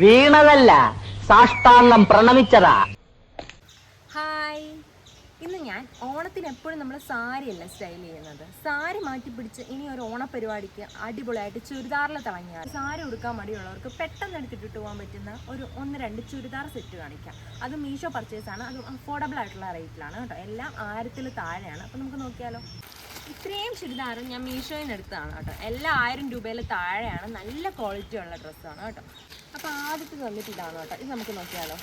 വീണതല്ല സാഷ്ടാംഗം പ്രണമിച്ചതാ. ഹായ്. ഇന്ന് ഞാൻ ഓണത്തിന് എപ്പോഴും നമ്മൾ സാരിയല്ല സ്റ്റൈൽ ചെയ്യുന്നത്. സാരി മാറ്റി പിടിച്ച് ഇനി ഒരു ഓണപരിപാടിക്ക് അടിപൊളിയായിട്ട് ചുരിദാറിൽ തിളങ്ങിയാൽ സാരി ഉടുക്കാൻ മടിയുള്ളവർക്ക് പെട്ടെന്ന് എടുത്തിട്ട് പോകാൻ പറ്റുന്ന ഒരു ഒന്ന് രണ്ട് ചുരിദാർ സെറ്റ് കാണിക്കാം. അത് മീഷോ പർച്ചേസ് ആണ്. അത് അഫോർഡബിൾ ആയിട്ടുള്ള റേറ്റിലാണ് കേട്ടോ. എല്ലാം ആയിരത്തിൽ താഴെയാണ്. അപ്പോൾ നമുക്ക് നോക്കിയാലോ. ഇത്രയും ചുരിദാർ ഞാൻ മീഷോയിൽ നിന്ന് എടുത്തതാണ് കേട്ടോ. എല്ലാം ആയിരം രൂപയിൽ താഴെയാണ്. നല്ല ക്വാളിറ്റി ഉള്ള ഡ്രസ്സാണ് കേട്ടോ. അപ്പോൾ ആദ്യത്തെ തന്നിട്ട് ഇതാണ് കേട്ടോ. ഇത് നമുക്ക് നോക്കിയാലോ.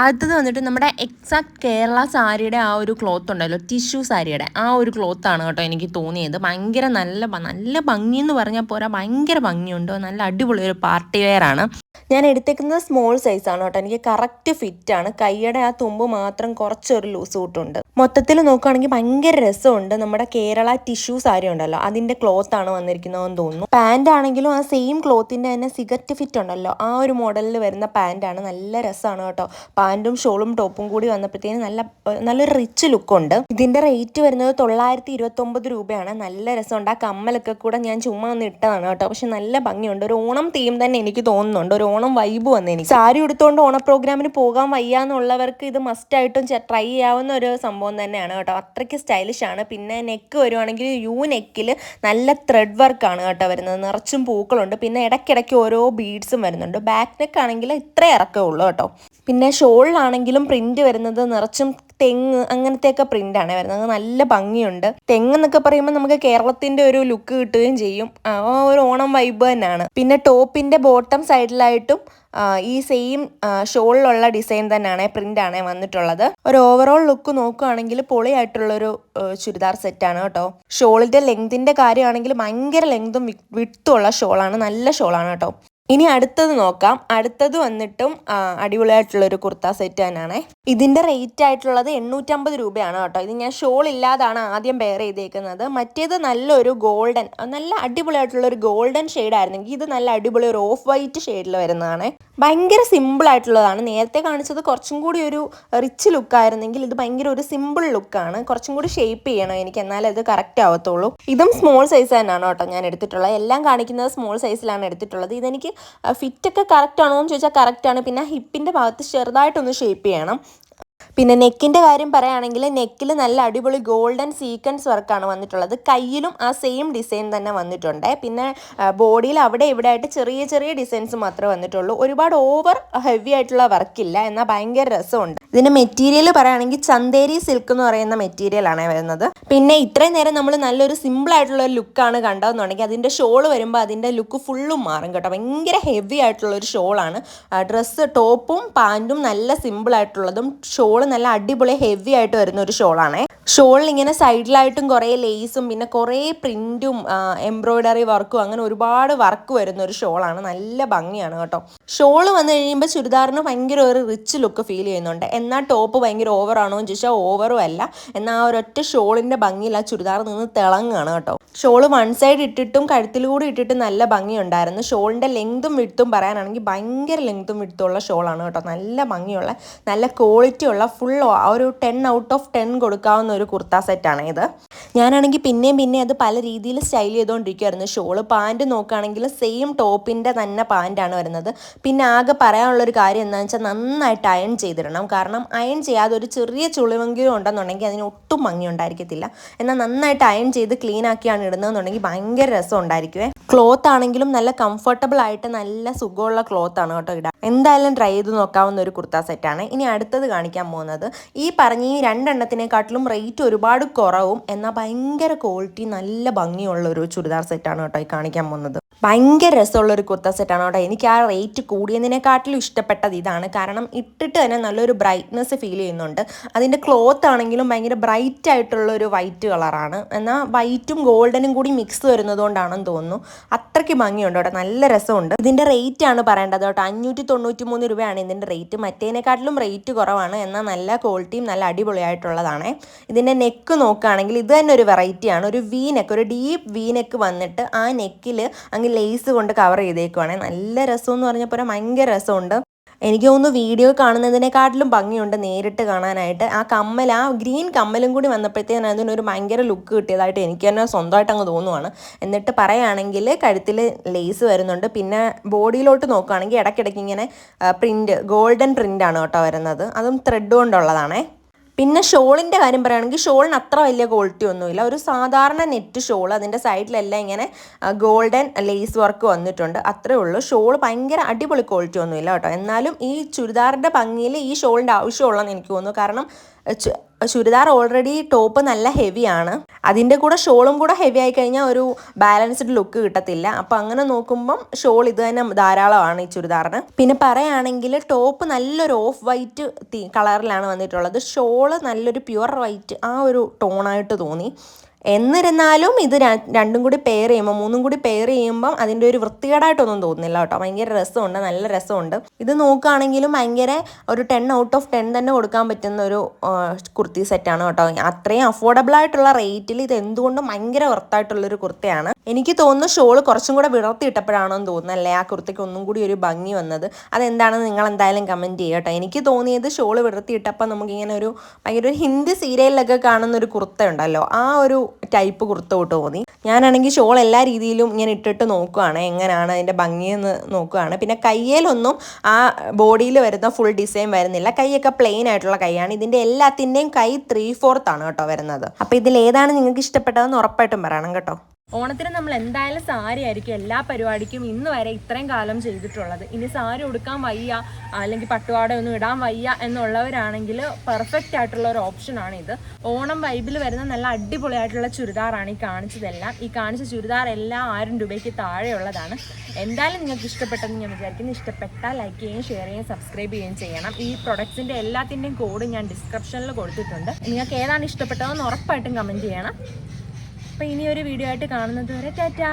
അടുത്തത് വന്നിട്ട് നമ്മുടെ എക്സാക്ട് കേരള സാരിയുടെ ആ ഒരു ക്ലോത്ത് ഉണ്ടല്ലോ ടിഷ്യൂ സാരിയുടെ ആ ഒരു ക്ലോത്ത് ആണ് കേട്ടോ എനിക്ക് തോന്നിയത്. ഭയങ്കര നല്ല നല്ല ഭംഗി എന്ന് പറഞ്ഞാൽ പോരാ ഭയങ്കര ഭംഗിയുണ്ട്. നല്ല അടിപൊളി ഒരു പാർട്ടി വെയർ ആണ്. ഞാൻ എടുത്തേക്കുന്നത് സ്മോൾ സൈസ് ആണ് കേട്ടോ. എനിക്ക് കറക്റ്റ് ഫിറ്റ് ആണ്. കൈയുടെ ആ തുമ്പ് മാത്രം കുറച്ചൊരു ലൂസ് കൂട്ടുണ്ട് മൊത്തത്തിൽ നോക്കുകയാണെങ്കിൽ ഭയങ്കര രസമുണ്ട്. നമ്മുടെ കേരള ടിഷ്യൂ സാരി ഉണ്ടല്ലോ. അതിന്റെ ക്ലോത്ത് ആണ് വന്നിരിക്കുന്നതെന്ന് തോന്നുന്നു. പാന്റ് ആണെങ്കിലും ആ സെയിം ക്ലോത്തിന്റെ തന്നെ സിഗറ്റ് ഫിറ്റ് ഉണ്ടല്ലോ. ആ ഒരു മോഡലിൽ വരുന്ന പാന്റ് ആണ്. നല്ല രസമാണ് കേട്ടോ. പാന്റും ഷോളും ടോപ്പും കൂടി വന്നപ്പോഴത്തേന് നല്ല നല്ലൊരു റിച്ച് ലുക്ക് ഉണ്ട്. ഇതിന്റെ റേറ്റ് വരുന്നത് തൊള്ളായിരത്തി ഇരുപത്തൊമ്പത് രൂപയാണ്. നല്ല രസമുണ്ട്. ആ കമ്മലൊക്കെ കൂടെ ഞാൻ ചുമ്മാ ഒന്ന് ഇട്ടതാണ് കേട്ടോ. പക്ഷെ നല്ല ഭംഗിയുണ്ട്. ഒരു ഓണം തീം തന്നെ എനിക്ക് തോന്നുന്നുണ്ട്. ഒരു ഓണം വൈബ് വന്നു എനിക്ക്. സാരി എടുത്തുകൊണ്ട് ഓണ പ്രോഗ്രാമിന് പോകാൻ വയ്യാന്നുള്ളവർക്ക് ഇത് മസ്റ്റ് ആയിട്ടും ട്രൈ ചെയ്യാവുന്ന ഒരു സംഭവം തന്നെയാണ് കേട്ടോ. അത്രയ്ക്ക് സ്റ്റൈലിഷ് ആണ്. പിന്നെ നെക്ക് വരുവാണെങ്കിൽ യു നെക്കിൽ നല്ല ത്രെഡ് വർക്കാണ് കേട്ടോ വരുന്നത്. നിറച്ചും പൂക്കളുണ്ട്. പിന്നെ ഇടയ്ക്കിടയ്ക്ക് ഓരോ ബീഡ്സും വരുന്നുണ്ട്. ബാക്ക് നെക്ക് ആണെങ്കിൽ ഇത്രേ ഇറക്കേ ഉള്ളൂ കേട്ടോ. പിന്നെ ഷോളിലാണെങ്കിലും പ്രിന്റ് വരുന്നത് നിറച്ചും തെങ്ങ് അങ്ങനത്തെയൊക്കെ പ്രിന്റാണ് വരുന്നത്. നല്ല ഭംഗിയുണ്ട്. തെങ്ങ് എന്നൊക്കെ പറയുമ്പോൾ നമുക്ക് കേരളത്തിന്റെ ഒരു ലുക്ക് കിട്ടുകയും ചെയ്യും. ഒരു ഓണം വൈബ് തന്നെയാണ്. പിന്നെ ടോപ്പിന്റെ ബോട്ടം സൈഡിലായിട്ടും ഈ സെയിം ഷോളിലുള്ള ഡിസൈൻ തന്നെയാണ് പ്രിന്റ് ആണ് വന്നിട്ടുള്ളത്. ഒരു ഓവറോൾ ലുക്ക് നോക്കുകയാണെങ്കിൽ പൊളിയായിട്ടുള്ളൊരു ചുരിദാർ സെറ്റാണ് കേട്ടോ. ഷോളിന്റെ ലെങ്തിന്റെ കാര്യമാണെങ്കിൽ ഭയങ്കര ലെങ്തും വിട്ടുള്ള ഷോളാണ്. നല്ല ഷോളാണ് കേട്ടോ. ഇനി അടുത്തത് നോക്കാം. അടുത്തത് വന്നിട്ടും അടിപൊളിയായിട്ടുള്ള അടിപൊളിയായിട്ടുള്ളൊരു കുർത്ത സെറ്റ് തന്നെയാണ്. ഇതിന്റെ റേറ്റ് ആയിട്ടുള്ളത് എണ്ണൂറ്റമ്പത് രൂപയാണ് കേട്ടോ. ഇത് ഞാൻ ഷോൾ ഇല്ലാതാണ് ആദ്യം പെയർ ചെയ്തേക്കുന്നത്. മറ്റേത് നല്ലൊരു ഗോൾഡൻ നല്ല അടിപൊളിയായിട്ടുള്ള ഒരു ഗോൾഡൻ ഷെയ്ഡ് ആയിരുന്നെങ്കിൽ ഇത് നല്ല അടിപൊളി ഒരു ഓഫ് വൈറ്റ് ഷെയ്ഡിൽ വരുന്നതാണ്. ഭയങ്കര സിമ്പിൾ ആയിട്ടുള്ളതാണ്. നേരത്തെ കാണിച്ചത് കുറച്ചും കൂടി ഒരു റിച്ച് ലുക്ക് ആയിരുന്നെങ്കിൽ ഇത് ഭയങ്കര ഒരു സിമ്പിൾ ലുക്കാണ് കുറച്ചും കൂടി ഷേപ്പ് ചെയ്യണം എനിക്ക്. എന്നാലേ ഇത് കറക്റ്റ് ആവത്തുള്ളൂ. ഇതും സ്മോൾ സൈസ് തന്നെയാണ് കേട്ടോ ഞാൻ എടുത്തിട്ടുള്ളത്. എല്ലാം കാണിക്കുന്നത് സ്മോൾ സൈസിലാണ് എടുത്തിട്ടുള്ളത്. ഇതെനിക്ക് ഫിറ്റ് ഒക്കെ കറക്റ്റ് ആണോ എന്ന് ചോദിച്ചാൽ കറക്റ്റ് ആണ്. പിന്നെ ഹിപ്പിന്റെ ഭാഗത്ത് ചെറുതായിട്ടൊന്ന് ഷേപ്പ് ചെയ്യണം. പിന്നെ നെക്കിന്റെ കാര്യം പറയുകയാണെങ്കിൽ നെക്കിൽ നല്ല അടിപൊളി ഗോൾഡൻ സീക്വൻസ് വർക്കാണ് വന്നിട്ടുള്ളത്. കയ്യിലും ആ സെയിം ഡിസൈൻ തന്നെ വന്നിട്ടുണ്ട്. പിന്നെ ബോഡിയിൽ അവിടെ ഇവിടെ ആയിട്ട് ചെറിയ ചെറിയ ഡിസൈൻസ് മാത്രമേ വന്നിട്ടുള്ളൂ. ഒരുപാട് ഓവർ ഹെവി ആയിട്ടുള്ള വർക്കില്ല എന്നാൽ ഭയങ്കര രസമുണ്ട്. ഇതിന്റെ മെറ്റീരിയൽ പറയുകയാണെങ്കിൽ ചന്തേരി സിൽക്ക് എന്ന് പറയുന്ന മെറ്റീരിയലാണ് വരുന്നത്. പിന്നെ ഇത്രയും നേരം നമ്മൾ നല്ലൊരു സിമ്പിൾ ആയിട്ടുള്ള ഒരു ലുക്കാണ് കണ്ടതെന്നുണ്ടെങ്കിൽ അതിന്റെ ഷോൾ വരുമ്പോൾ അതിന്റെ ലുക്ക് ഫുള്ളും മാറും കേട്ടോ. ഭയങ്കര ഹെവി ആയിട്ടുള്ള ഒരു ഷോളാണ് ഡ്രസ്സ് ടോപ്പും പാന്റും നല്ല സിമ്പിൾ ആയിട്ടുള്ളതും ഷോൾ നല്ല അടിപൊളി ഹെവി ആയിട്ട് വരുന്ന ഒരു ഷോളാണ് ഷോളിൽ ഇങ്ങനെ സൈഡിലായിട്ടും കുറേ ലേസും പിന്നെ കുറേ പ്രിന്റും എംബ്രോയിഡറി വർക്കും അങ്ങനെ ഒരുപാട് വർക്ക് വരുന്ന ഒരു ഷോളാണ് നല്ല ഭംഗിയാണ് കേട്ടോ. ഷോൾ വന്നു കഴിയുമ്പോൾ ചുരിദാറിന് ഭയങ്കര ഒരു റിച്ച് ലുക്ക് ഫീൽ ചെയ്യുന്നുണ്ട്. എന്നാൽ ടോപ്പ് ഭയങ്കര ഓവറാണോ എന്ന് ചോദിച്ചാൽ ഓവറും അല്ല. എന്നാൽ ആ ഒരൊറ്റ ഷോളിന്റെ ഭംഗിയിൽ ആ ചുരിദാർ നിന്ന് തിളങ്ങുകയാണ് കേട്ടോ. ഷോൾ വൺ സൈഡ് ഇട്ടിട്ടും കഴുത്തിൽ കൂടി ഇട്ടിട്ടും നല്ല ഭംഗിയുണ്ടായിരുന്നു. ഷോളിന്റെ ലെങ്തും വിടുത്തും പറയാനാണെങ്കിൽ ഭയങ്കര ലെങ്തും വിടുത്തുള്ള ഷോളാണ് കേട്ടോ. നല്ല ഭംഗിയുള്ള നല്ല ക്വാളിറ്റി ഉള്ള ഫുൾ ഒരു ടെൻ ഔട്ട് ഓഫ് ടെൻ കൊടുക്കാവുന്ന ഒരു കുർത്ത സെറ്റാണ് ഇത്. ഞാനാണെങ്കിൽ പിന്നെയും പിന്നെ അത് പല രീതിയിൽ സ്റ്റൈൽ ചെയ്തുകൊണ്ടിരിക്കുമായിരുന്നു ഷോൾ പാന്റ് നോക്കുകയാണെങ്കിൽ സെയിം ടോപ്പിന്റെ തന്നെ പാന്റാണ് വരുന്നത്. പിന്നെ ആകെ പറയാനുള്ളൊരു കാര്യം എന്താണെന്ന് വെച്ചാൽ നന്നായിട്ട് അയൺ ചെയ്തിടണം. കാരണം അയൺ ചെയ്യാതെ ഒരു ചെറിയ ചുളിവെങ്കിലും ഉണ്ടെന്നുണ്ടെങ്കിൽ അതിന് ഒട്ടും ഭംഗി ഉണ്ടായിരിക്കത്തില്ല. എന്നാൽ നന്നായിട്ട് അയൺ ചെയ്ത് ക്ലീൻ ആക്കിയാണ് ഇടുന്നതെന്നുണ്ടെങ്കിൽ ഭയങ്കര രസം ഉണ്ടായിരിക്കുവേ. ക്ലോത്ത് ആണെങ്കിലും നല്ല കംഫർട്ടബിൾ ആയിട്ട് നല്ല സുഖമുള്ള ക്ലോത്ത് ആണ് കേട്ടോ ഇടാൻ. എന്തായാലും ട്രൈ ചെയ്ത് നോക്കാവുന്ന ഒരു കുർത്ത സെറ്റാണ് ഇനി അടുത്തത് കാണിക്കാൻ പോകുന്നത്. ഈ പറഞ്ഞ ഈ രണ്ടെണ്ണത്തിനെക്കാട്ടിലും റേറ്റ് ഒരുപാട് കുറവും എന്നാൽ ഭയങ്കര ക്വാളിറ്റി നല്ല ഭംഗിയുള്ള ഒരു ചുരിദാർ സെറ്റാണ് കേട്ടോ ഈ കാണിക്കാൻ പോകുന്നത്. ഭയങ്കര രസമുള്ള ഒരു കുർത്ത സെറ്റാണ് കേട്ടോ. എനിക്ക് ആ റേറ്റ് കൂടിയതിനെക്കാട്ടിലും ഇഷ്ടപ്പെട്ടത് ഇതാണ്. കാരണം ഇട്ടിട്ട് തന്നെ നല്ലൊരു ബ്രൈറ്റ്നെസ് ഫീൽ ചെയ്യുന്നുണ്ട്. അതിന്റെ ക്ലോത്ത് ആണെങ്കിലും ഭയങ്കര ബ്രൈറ്റ് ആയിട്ടുള്ള ഒരു വൈറ്റ് കളറാണ് എന്നാൽ വൈറ്റും ഗോൾഡനും കൂടി മിക്സ് വരുന്നതുകൊണ്ടാണെന്ന് തോന്നുന്നു. അത്രയ്ക്ക് ഭംഗിയുണ്ട് കേട്ടോ. നല്ല രസമുണ്ട്. ഇതിന്റെ റേറ്റ് ആണ് പറയേണ്ടത് കേട്ടോ. അഞ്ഞൂറ്റി തൊണ്ണൂറ്റി മൂന്ന് രൂപയാണ് ഇതിന്റെ റേറ്റ് മറ്റേതിനെക്കാട്ടിലും റേറ്റ് കുറവാണ്. എന്നാൽ നല്ല ക്വാളിറ്റിയും നല്ല അടിപൊളിയായിട്ടുള്ളതാണ്. ഇതിന്റെ നെക്ക് നോക്കുകയാണെങ്കിൽ ഇത് തന്നെ ഒരു വെറൈറ്റിയാണ് ഒരു വി നെക്ക് ഒരു ഡീപ്പ് വി നെക്ക് വന്നിട്ട് ആ നെക്കിൽ അങ്ങ് ലേസ് കൊണ്ട് കവർ ചെയ്തേക്കുവാണെങ്കിൽ നല്ല രസം എന്ന് പറഞ്ഞപ്പോൾ ഭയങ്കര രസമുണ്ട്. എനിക്ക് തോന്നുന്നു വീഡിയോ കാണുന്നതിനെക്കാട്ടിലും ഭംഗിയുണ്ട് നേരിട്ട് കാണാനായിട്ട്. ആ കമ്മൽ ആ ഗ്രീൻ കമ്മലും കൂടി വന്നപ്പോഴത്തേന് അതിനൊരു ഭയങ്കര ലുക്ക് കിട്ടിയതായിട്ട് എനിക്ക് തന്നെ സ്വന്തമായിട്ട് അങ്ങ് തോന്നുവാണ്. എന്നിട്ട് പറയുകയാണെങ്കിൽ കഴുത്തിൽ ലേസ് വരുന്നുണ്ട്. പിന്നെ ബോഡിയിലോട്ട് നോക്കുകയാണെങ്കിൽ ഇടയ്ക്കിടയ്ക്ക് ഇങ്ങനെ പ്രിന്റ് ഗോൾഡൻ പ്രിന്റാണ് കേട്ടോ വരുന്നത്. അതും ത്രെഡ് കൊണ്ടുള്ളതാണേ. പിന്നെ ഷോളിന്റെ കാര്യം പറയുകയാണെങ്കിൽ ഷോളിന് അത്ര വലിയ ക്വാളിറ്റി ഒന്നുമില്ല. ഒരു സാധാരണ നെറ്റ് ഷോൾ അതിന്റെ സൈഡിലെല്ലാം ഇങ്ങനെ ഗോൾഡൻ ലേസ് വർക്ക് വന്നിട്ടുണ്ട്. അത്രേ ഉള്ളൂ. ഷോൾ ഭയങ്കര അടിപൊളി ക്വാളിറ്റി ഒന്നുമില്ല കേട്ടോ. എന്നാലും ഈ ചുരിദാറിന്റെ ഭംഗിയിൽ ഈ ഷോളിന്റെ ആവശ്യമുള്ളതെന്ന് എനിക്ക് തോന്നുന്നു. കാരണം ചുരിദാർ ഓൾറെഡി ടോപ്പ് നല്ല ഹെവിയാണ് അതിന്റെ കൂടെ ഷോളും കൂടെ ഹെവി ആയി കഴിഞ്ഞാൽ ഒരു ബാലൻസ്ഡ് ലുക്ക് കിട്ടത്തില്ല. അപ്പം അങ്ങനെ നോക്കുമ്പം ഷോൾ ഇത് തന്നെ ധാരാളമാണ് ഈ ചുരിദാറിന്. പിന്നെ പറയുകയാണെങ്കിൽ ടോപ്പ് നല്ലൊരു ഓഫ് വൈറ്റ് കളറിലാണ് വന്നിട്ടുള്ളത്. ഷോൾ നല്ലൊരു പ്യുവർ വൈറ്റ് ആ ഒരു ടോണായിട്ട് തോന്നി. എന്നിരുന്നാലും ഇത് രണ്ടും കൂടി പെയർ ചെയ്യുമ്പോൾ മൂന്നും കൂടി പെയർ ചെയ്യുമ്പം അതിന്റെ ഒരു വൃത്തികേടായിട്ടൊന്നും തോന്നുന്നില്ല കേട്ടോ. ഭയങ്കര രസമുണ്ട് നല്ല രസമുണ്ട്. ഇത് നോക്കുകയാണെങ്കിലും ഭയങ്കര ഒരു ടെൻ ഔട്ട് ഓഫ് ടെൻ തന്നെ കൊടുക്കാൻ പറ്റുന്ന ഒരു കുർത്തി സെറ്റാണ് കേട്ടോ. അത്രയും അഫോർഡബിൾ ആയിട്ടുള്ള റേറ്റിൽ ഇത് എന്തുകൊണ്ടും ഭയങ്കര വർത്തായിട്ടുള്ളൊരു കുർത്തയാണ്. എനിക്ക് തോന്നുന്നു ഷോൾ കുറച്ചും കൂടെ വിടർത്തിയിട്ടപ്പോഴാണോ തോന്നുന്നു അല്ലേ? ആ കുർത്തയ്ക്ക് ഒന്നും കൂടി ഒരു ഭംഗി വന്നത്. അതെന്താണെന്ന് നിങ്ങൾ എന്തായാലും കമന്റ് ചെയ്യട്ടോ എനിക്ക് തോന്നിയത് ഷോൾ വിടർത്തിയിട്ടപ്പോൾ നമുക്കിങ്ങനെ ഒരു ഭയങ്കര ഒരു ഹിന്ദി സീരിയലിലൊക്കെ കാണുന്ന ഒരു കുർത്ത ഉണ്ടല്ലോ ആ ഒരു ടൈപ്പ് കുർത്ത തൊട്ട് തോന്നി. ഞാനാണെങ്കിൽ ഷോൾ എല്ലാ രീതിയിലും ഇങ്ങനെ ഇട്ടിട്ട് നോക്കുകയാണ് എങ്ങനെയാണ് അതിന്റെ ഭംഗിയെന്ന് നോക്കുകയാണ് പിന്നെ കയ്യിലൊന്നും ആ ബോഡിയിൽ വരുന്ന ഫുൾ ഡിസൈൻ വരുന്നില്ല. കൈയൊക്കെ പ്ലെയിൻ ആയിട്ടുള്ള കൈയാണ്. ഇതിന്റെ എല്ലാത്തിന്റെയും കൈ ത്രീ ഫോർത്ത് ആണ് കേട്ടോ വരുന്നത്. അപ്പോൾ ഇതിലേതാണ് നിങ്ങൾക്ക് ഇഷ്ടപ്പെട്ടതെന്ന് ഉറപ്പായിട്ടും പറയണം കേട്ടോ. ഓണത്തിന് നമ്മൾ എന്തായാലും സാരി ആയിരിക്കും എല്ലാ പരിപാടിക്കും ഇന്ന് വരെ ഇത്രയും കാലം ചെയ്തിട്ടുള്ളത്. ഇനി സാരി ഉടുക്കാൻ വയ്യ അല്ലെങ്കിൽ പട്ടുപാട ഒന്നും ഇടാൻ വയ്യ എന്നുള്ളവരാണെങ്കിൽ പെർഫെക്റ്റ് ആയിട്ടുള്ള ഒരു ഓപ്ഷനാണ് ഇത്. ഓണം വൈബിൽ വരുന്ന നല്ല അടിപൊളിയായിട്ടുള്ള ചുരിദാറാണ് ഈ കാണിച്ചതെല്ലാം. ഈ കാണിച്ച ചുരിദാർ എല്ലാം ആയിരം രൂപയ്ക്ക് താഴെയുള്ളതാണ്. എന്തായാലും നിങ്ങൾക്ക് ഇഷ്ടപ്പെട്ടെന്ന് ഞാൻ വിചാരിക്കുന്നു. ഇഷ്ടപ്പെട്ടാൽ ലൈക്ക് ചെയ്യുകയും ഷെയർ ചെയ്യുകയും സബ്സ്ക്രൈബ് ചെയ്യുകയും ചെയ്യണം. ഈ പ്രൊഡക്ട്സിന്റെ എല്ലാത്തിന്റെയും കോഡ് ഞാൻ ഡിസ്ക്രിപ്ഷനിൽ കൊടുത്തിട്ടുണ്ട്. നിങ്ങൾക്ക് ഏതാണ് ഇഷ്ടപ്പെട്ടതെന്ന് ഉറപ്പായിട്ടും കമന്റ് ചെയ്യണം. അപ്പോൾ ഇനി ഒരു വീഡിയോ ആയിട്ട് കാണുന്നത് വരെ ടാറ്റാ.